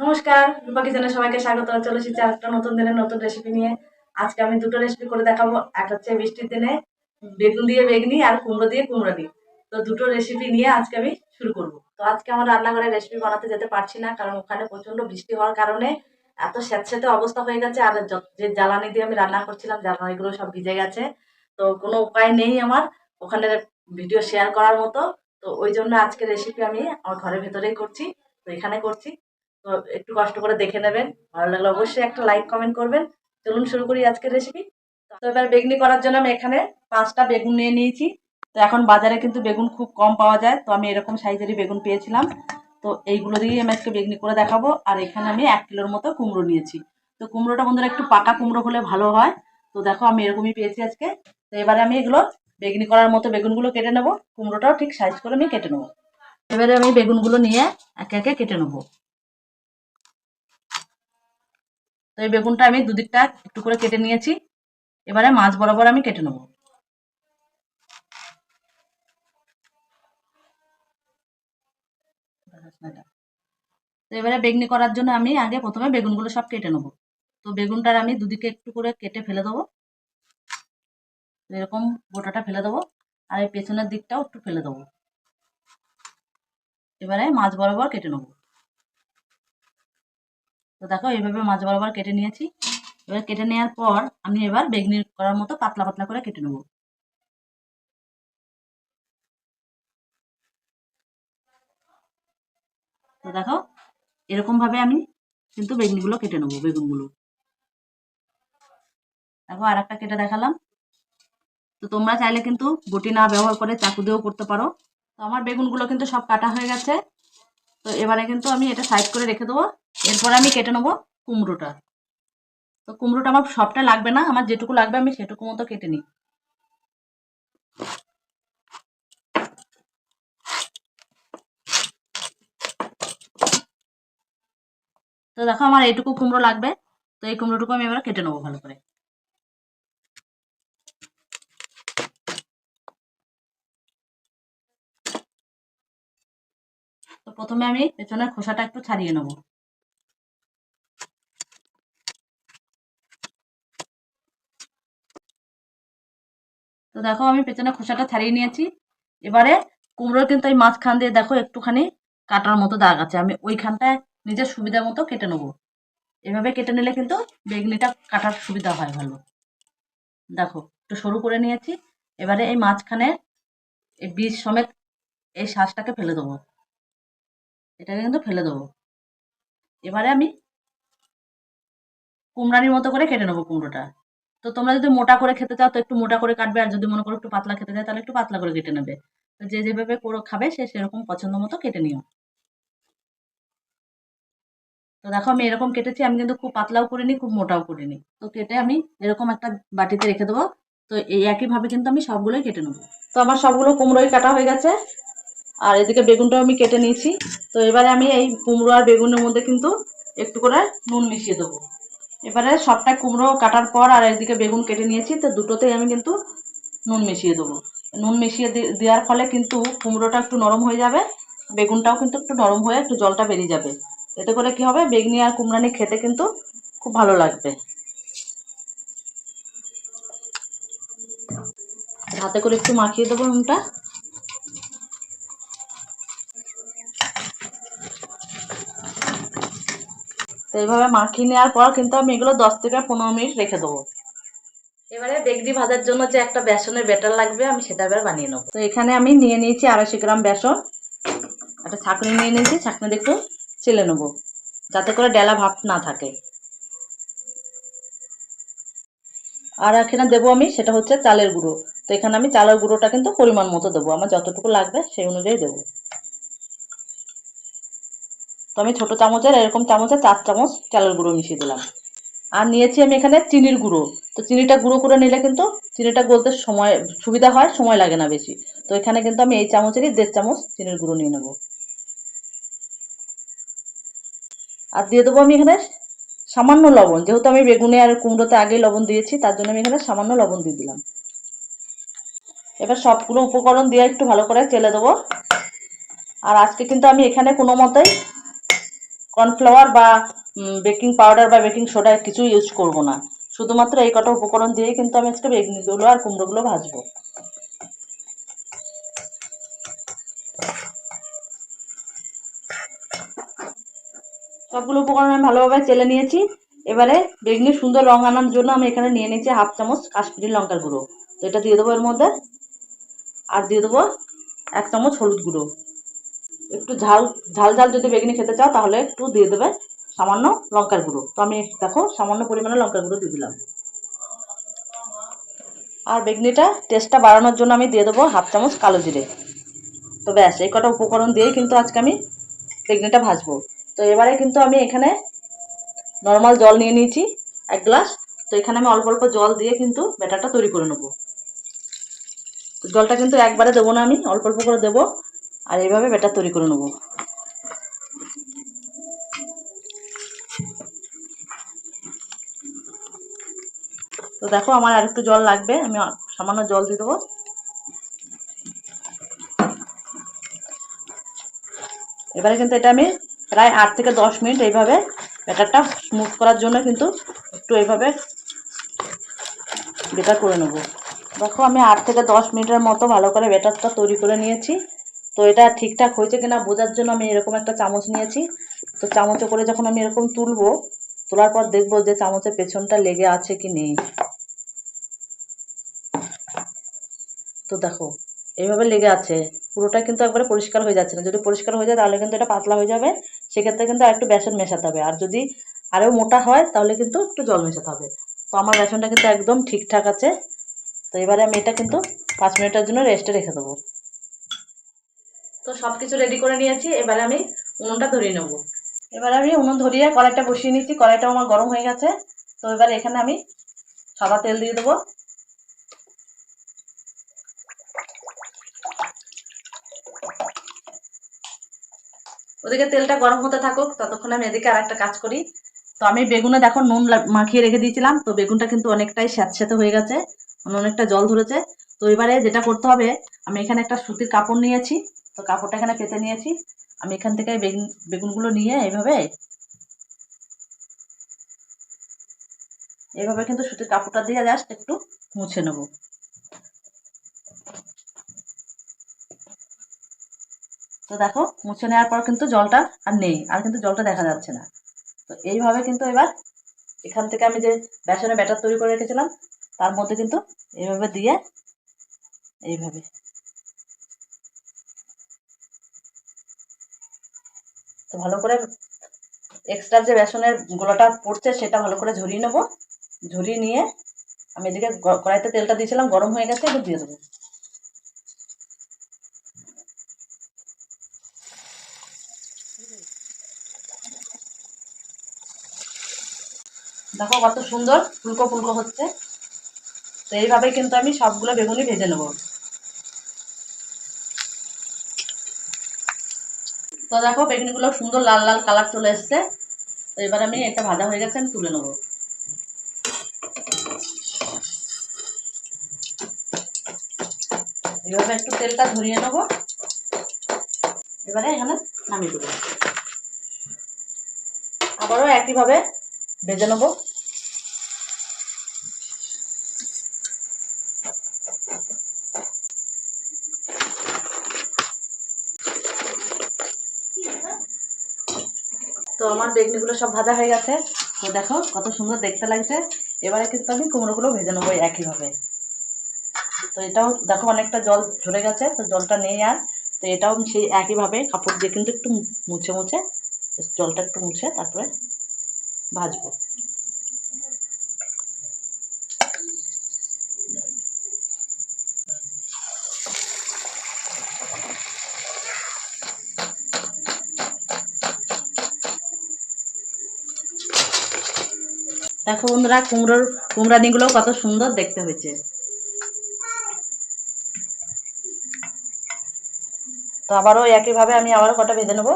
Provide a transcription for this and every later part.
নমস্কার রূপা কিচেনে সবাইকে স্বাগত। চলে এসেছি একটা নতুন দিনের নতুন রেসিপি নিয়ে। আজকে আমি দুটো রেসিপি করে দেখাবো। এক হচ্ছে বৃষ্টির দিনে বেগুন দিয়ে বেগনি আর কুমড়ো দিয়ে কুমড়ো দিয়ে তো দুটো রেসিপি নিয়ে আজকে আমি শুরু করব। তো আজকে আমার রান্নাঘরে রেসিপি বানাতে যেতে পারছি না, কারণ ওখানে প্রচণ্ড বৃষ্টি হওয়ার কারণে এত স্যাঁতস্যাঁতে অবস্থা হয়ে গেছে। আর যে জ্বালানি দিয়ে আমি রান্না করছিলাম, জ্বালানিগুলো সব ভিজে গেছে। তো কোনো উপায় নেই আমার ওখানে ভিডিও শেয়ার করার মতো। তো ওই জন্য আজকে রেসিপি আমি আমার ঘরের ভেতরেই করছি। তো এখানে করছি। তো একটু কষ্ট করে দেখে নেবেন। ভালো লাগলে অবশ্যই একটা লাইক, কমেন্ট করবেন। চলুন শুরু করি আজকের রেসিপি তো এবার বেগুনি করার জন্য আমি এখানে পাঁচটা বেগুন নিয়ে নিয়েছি। তো এখন বাজারে কিন্তু বেগুন খুব কম পাওয়া যায়। তো আমি এরকম সাইজেরই বেগুন পেয়েছিলাম। তো এইগুলো দিয়েই আমি আজকে বেগুনি করে দেখাবো। আর এখানে আমি এক কিলোর মতো কুমড়ো নিয়েছি। তো কুমড়োটা বন্ধুরা একটু পাকা কুমড়ো হলে ভালো হয়। তো দেখো আমি এরকমই পেয়েছি আজকে। তো এবারে আমি এগুলো বেগুনি করার মতো বেগুনগুলো কেটে নেব। কুমড়োটাও ঠিক সাইজ করে আমি কেটে নেব। এবারে আমি বেগুনগুলো নিয়ে একে একে কেটে নেব। তো এই বেগুনটা আমি দুদিকটা একটু করে কেটে নিয়েছি। এবারে মাছ বরাবর আমি কেটে নেব। তো এবারে বেগনি করার জন্য আমি আগে প্রথমে বেগুনগুলো সব কেটে নেব। তো বেগুনটার আমি দুদিকে একটু করে কেটে ফেলে দেবো। এরকম গোটাটা ফেলে দেবো আর এই পেছনের দিকটাও একটু ফেলে দেবো। এবারে মাছ বরাবর কেটে নেব। তো দেখো, এইভাবে মাছ বরাবর কেটে নিয়েছি। এবার কেটে নেওয়ার পর আমি এবার বেগনি করার মতো পাতলা পাতলা করে কেটে নেব। তো দেখো, এরকম ভাবে আমি কিন্তু বেগুনগুলো কেটে নেব, বেগুনগুলো। দেখো আর একটা কেটে দেখালাম। তো তোমরা চাইলে কিন্তু বটি না ব্যবহার করে চাকু দিয়েও করতে পারো। তো আমার বেগুনগুলো কিন্তু সব কাটা হয়ে গেছে। তো এবারে কিন্তু আমি এটা সাইড করে রেখে দেবো। এরপরে আমি কেটে নেব কুমড়োটা। তো কুমড়োটা আমার সবটা লাগবে না, আমার যেটুকু লাগবে আমি সেটুকু মতো কেটে নিই। তো দেখো আমার এইটুকু কুমড়ো লাগবে, তো এই কুমড়োটুকু আমি এবার কেটে নেব ভালো করে। তো প্রথমে আমি পেছনের খোসাটা একটু ছাড়িয়ে নেব। তো দেখো, আমি পেছনে খোসাটা ছাড়িয়ে নিয়েছি। এবারে কুমড়োর কিন্তু এই মাঝখান দিয়ে দেখো, একটুখানি কাটার মতো দাগ আছে। আমি ওইখানটায় নিজের সুবিধা মতো কেটে নেব। এভাবে কেটে নিলে কিন্তু বেগনিটা কাটার সুবিধা হয় ভালো। দেখো, একটু সরু করে নিয়েছি। এবারে এই মাঝখানে এই বীজ সমেত এই শ্বাসটাকে ফেলে দেবো। এটাকে কিন্তু ফেলে দেবো। এবারে আমি কুমড়ানির মতো করে কেটে নেব কুমড়োটা। তো তোমরা যদি মোটা করে খেতে চাও, তো একটু মোটা করে কাটবে। আর যদি মনে করো একটু পাতলা খেতে চাও, তাহলে একটু পাতলা করে কেটে নেবে। তো যে যেভাবে করে খাবে, সে সেরকম পছন্দ মতো কেটে নিও। তো দেখো, আমি এরকম কেটেছি, আমি কিন্তু খুব পাতলাও করিনি, খুব মোটাও করিনি। তো কেটে আমি এরকম একটা বাটিতে রেখে দেবো। তো এই একইভাবে কিন্তু আমি সবগুলোই কেটে নেব। তো আমার সবগুলো কুমড়োই কাটা হয়ে গেছে। আর এদিকে বেগুনটাও আমি কেটে নিয়েছি। তো এবারে আমি এই কুমড়ো আর বেগুনের মধ্যে কিন্তু একটু করে নুন মিশিয়ে দেবো। এবারে সবটা কুমড়ো কাটার পর আর একদিকে বেগুন কেটে নিয়েছি, তো দুটোতেই আমি কিন্তু নুন মিশিয়ে দেবো। নুন মিশিয়ে দেওয়ার ফলে কিন্তু কুমড়োটা একটু নরম হয়ে যাবে, বেগুনটাও কিন্তু একটু নরম হয়ে একটু জলটা বেরিয়ে যাবে। এতে করে কি হবে, বেগনি আর কুমড়ানি খেতে কিন্তু খুব ভালো লাগবে। হাতে করে একটু মাখিয়ে দেবো নুনটা। এইভাবে মাখিয়ে নেওয়ার পর কিন্তু আমি এগুলো দশ থেকে পনেরো মিনিট রেখে দেবো। এবারে বেগনি ভাজার জন্য যে একটা বেসনের ব্যাটার লাগবে আমি সেটা এবার বানিয়ে নেব। তো এখানে আমি নিয়ে নিয়েছি আড়াইশো গ্রাম বেসন। একটা ছাঁকনি নিয়ে নিয়েছি ছাঁকনি একটু চেলে নেব যাতে করে ডেলা ভাব না থাকে। আর এখানে দেবো আমি সেটা হচ্ছে চালের গুঁড়ো। তো এখানে আমি চালের গুঁড়োটা কিন্তু পরিমাণ মতো দেবো আমার যতটুকু লাগবে সেই অনুযায়ী দেবো। তো আমি ছোট চামচের, এরকম চামচে চার চামচ চালের গুঁড়ো মিশিয়ে দিলাম। আর নিয়েছি আমি এখানে চিনির গুঁড়ো। তো চিনিটা গুঁড়ো করে নিলে কিন্তু চিনিটা গলতে সময়, সুবিধা হয়, সময় লাগে না বেশি। তো এখানে কিন্তু আমি এই চামচেরই দেড় চামচ চিনির গুঁড়ো নিয়ে নেব। আর দিয়ে দেবো আমি এখানে সামান্য লবণ। যেহেতু আমি বেগুনে আর কুমড়োতে আগেই লবণ দিয়েছি, তার জন্য আমি এখানে সামান্য লবণ দিয়ে দিলাম। এবার সবগুলো উপকরণ দিয়ে একটু ভালো করে চেলে দেবো। আর আজকে কিন্তু আমি এখানে কোনো মতেই কর্নফ্লাওয়ার বা বেকিং পাউডার বা বেকিং সোডা কিছু ইউজ করব না। শুধুমাত্র এই কটা উপকরণ দিয়েই কিন্তু আমি আজকে বেগনিগুলো আর কুমড়োগুলো ভাজবো। সবগুলো উপকরণ আমি ভালোভাবে চেলে নিয়েছি। এবারে বেগনির সুন্দর রং আনার জন্য আমি এখানে নিয়ে নিয়েছি হাফ চামচ কাশ্মীরি লঙ্কার গুঁড়ো। তো এটা দিয়ে দেবো এর মধ্যে। আর দিয়ে দেবো এক চামচ হলুদ গুঁড়ো। একটু ঝাল ঝাল ঝাল যদি বেগুনি খেতে চাও, তাহলে একটু দিয়ে দেবে সামান্য লঙ্কার গুঁড়ো। তো আমি দেখো, সামান্য পরিমাণে লঙ্কার গুঁড়ো দিয়ে দিলাম। আর বেগনিটা টেস্টটা বাড়ানোর জন্য আমি দিয়ে দেবো হাফ চামচ কালো জিরে। তো ব্যাস, এই কটা উপকরণ দিয়েই কিন্তু আজকে আমি বেগনিটা ভাজবো। তো এবারে কিন্তু আমি এখানে নর্মাল জল নিয়ে নিয়েছি, এক গ্লাস। তো এখানে আমি অল্প অল্প জল দিয়ে কিন্তু ব্যাটারটা তৈরি করে নেব। জলটা কিন্তু একবারে দেবো না আমি, অল্প অল্প করে দেবো। আর এইভাবে ব্যাটার তৈরি করে নেব। তো দেখো আমার আর একটু জল লাগবে, আমি সামান্য জল দিয়ে দেবো। এবারে কিন্তু এটা আমি প্রায় আট থেকে দশ মিনিট এইভাবে ব্যাটারটা স্মুথ করার জন্য কিন্তু একটু এইভাবে বেটার করে নেব। দেখো আমি আট থেকে দশ মিনিটের মতো ভালো করে ব্যাটারটা তৈরি করে নিয়েছি। তো এটা ঠিকঠাক হয়েছে কিনা বোঝার জন্য আমি এরকম একটা চামচ নিয়েছি। তো চামচে করে যখন আমি এরকম তুলবো, তোলার পর দেখব যে চামচের পেছনটা লেগে আছে কি নেই। তো দেখো, এইভাবে লেগে আছে। পুরোটা কিন্তু একবারে পরিষ্কার হয়ে যাচ্ছে না। যদি পরিষ্কার হয়ে যায়, তাহলে কিন্তু এটা পাতলা হয়ে যাবে। সেক্ষেত্রে কিন্তু আর একটু বেসন মেশাতে হবে। আর যদি আরও মোটা হয়, তাহলে কিন্তু একটু জল মেশাতে হবে। তো আমার বেসনটা কিন্তু একদম ঠিকঠাক আছে। তো এবারে আমি এটা কিন্তু পাঁচ মিনিটের জন্য রেস্টে রেখে দেবো। তো সব কিছু রেডি করে নিয়েছি, এবারে আমি উনুনটা ধরিয়ে নেব। এবারে আমি উনুন ধরিয়ে কড়াইটা বসিয়ে নিচ্ছি, কড়াইটাও আমার গরম হয়ে গেছে। তো এবারে এখানে আমি সাদা তেল দিয়ে দেবো। ওদিকে তেলটা গরম হতে থাকুক, ততক্ষণ আমি এদিকে আর একটা কাজ করি। তো আমি বেগুনে দেখো নুন মাখিয়ে রেখে দিয়েছিলাম, তো বেগুনটা কিন্তু অনেকটাই স্যাঁতস্যাঁতে হয়ে গেছে, অনেকটা জল ধরেছে। তো এবারে যেটা করতে হবে, আমি এখানে একটা সুতির কাপড় নিয়েছি। তো কাপড়টা এখানে পেতে নিয়েছি। আমি এখান থেকে বেগুন, বেগুনগুলো নিয়ে এইভাবে এভাবে কিন্তু সুতির কাপড়টা দিয়ে জাস্ট একটু মুছে নেব। তো দেখো, মুছে নেওয়ার পর কিন্তু জলটা আর নেই, আর কিন্তু জলটা দেখা যাচ্ছে না। তো এইভাবে কিন্তু এবার এখান থেকে আমি যে বেসনে ব্যাটার তৈরি করে রেখেছিলাম, তার মধ্যে কিন্তু এইভাবে দিয়ে এইভাবে। তো ভালো করে এক্সট্রা যে বেসনের গোলাটা পড়ছে সেটা ভালো করে ঝরিয়ে নেব। ঝরিয়ে নিয়ে আমি এদিকে কড়াইতে তেলটা দিয়েছিলাম, গরম হয়ে গেছে, এবার দিয়ে দেবো। দেখো কত সুন্দর ফুলকো ফুলকো হচ্ছে। তো এইভাবে কিন্তু আমি সবগুলো বেগুনি ভেজে নেব। তো দেখো, বেগুনিগুলো সুন্দর লাল লাল কালার চলে এসছে। তো এবার আমি এটা ভাজা হয়ে গেছে, আমি তুলে নেব। এইভাবে একটু তেলটা ধরিয়ে নেব। এবারে এখানে নামিয়ে দেবো। আবারও একইভাবে ভেজে নেব। তো আমার বেগনিগুলো সব ভাজা হয়ে গেছে। তো দেখো কত সুন্দর দেখতে লাগছে। এবারে কিন্তু আমি কুমড়োগুলো ভেজে নেব একইভাবে। তো এটাও দেখো অনেকটা জল ঝরে গেছে, তো জলটা নেই আর। তো এটাও সেই একইভাবে কাপড় দিয়ে কিন্তু একটু মুছে মুছে জলটা একটু মুছে তারপরে ভাজবো। দেখো বন্ধুরা, কুমড়োর কুমড়ানিগুলো কত সুন্দর দেখতে হয়েছে। তো আবারও একইভাবে আমি আবারও কটা ভেজে নেব?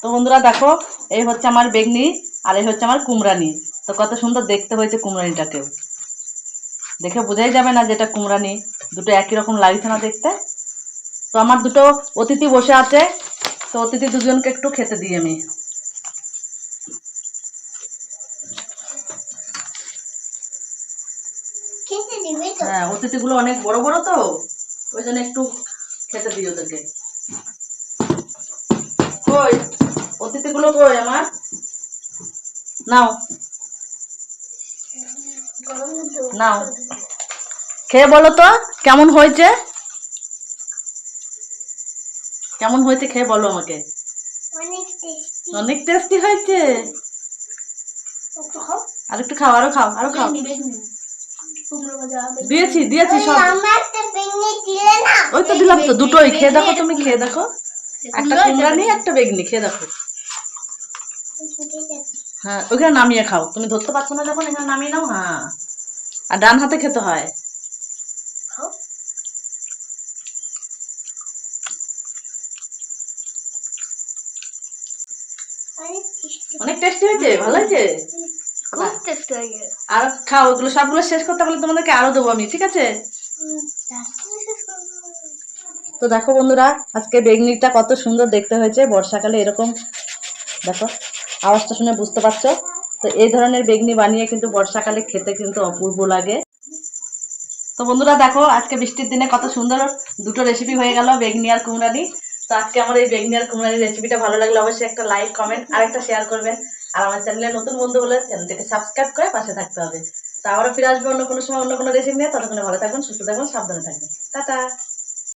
তো বন্ধুরা দেখো, এই হচ্ছে আমার বেগনি আর এই হচ্ছে আমার কুমড়ানি। তো কত সুন্দর দেখতে হয়েছে কুমড়ানিটাকেও। দেখে বোঝাই যাবে না যেটা কুমড়ানি দুটো একই রকম লাগছে না দেখতে। তো আমার দুটো অতিথি বসে আছে। তো অতিথি দুজনকে একটু খেতে দিই আমি। হ্যাঁ অতিথিগুলো অনেক বড় বড় তো। ওই জন্য একটু খেতে দিই ওদেরকে। কই? অতিথিগুলো কই আমার? নাও। নাও খেয়ে বলো তো কেমন হয়েছে? কেমন হয়েছে খেয়ে বলো আমাকে। অনেক টেস্টি হয়েছে। আর একটু খাও আরও খাও আরও খাও। দিয়েছি দিয়েছি সব। ওই তো দিলাম তো দুটোই। খেয়ে দেখো তুমি খেয়ে দেখো। একটা কুমড়া নিয়ে একটা বেগনি খেয়ে দেখো। হ্যাঁ ওইখানে নামিয়ে খাও। তুমি ধরতে পারছ না যখন এখানে নামিয়ে নাও হ্যাঁ। আর ডান হাতে খেতে হয়। অনেক টেস্টি হয়েছে ভালো হয়েছে? খুব টেস্টি আর খাও ওগুলো সবগুলো শেষ করতে পারলে তোমাদেরকে আরও দেবো আমি ঠিক আছে? তো দেখো বন্ধুরা আজকে বেগনিটা কত সুন্দর দেখতে হয়েছে বর্ষাকালে এরকম। দেখো। আওয়াজটা শুনে বুঝতে পারছ? তো এই ধরনের বেগনি বানিয়ে কিন্তু বর্ষাকালে খেতে কিন্তু অপূর্ব লাগে। তো বন্ধুরা দেখো, আজকে বৃষ্টির দিনে কত সুন্দর দুটো রেসিপি হয়ে গেল, বেগনি আর কুমড়ানি। তো আজকে আমার এই বেগনি আর কুমড়ানি রেসিপিটা ভালো লাগলে অবশ্যই একটা লাইক কমেন্ট আর একটা শেয়ার করবেন। আর আমার চ্যানেলে নতুন বন্ধু হলে চ্যানেলটাকে সাবস্ক্রাইব করে পাশে থাকতে হবে। তো আবারও ফিরে আসবে অন্য কোনো সময়, অন্য কোনো রেসিপি নিয়ে। ততক্ষণে ভালো থাকবেন সুস্থ থাকবেন সাবধানে থাকবেন। টাটা!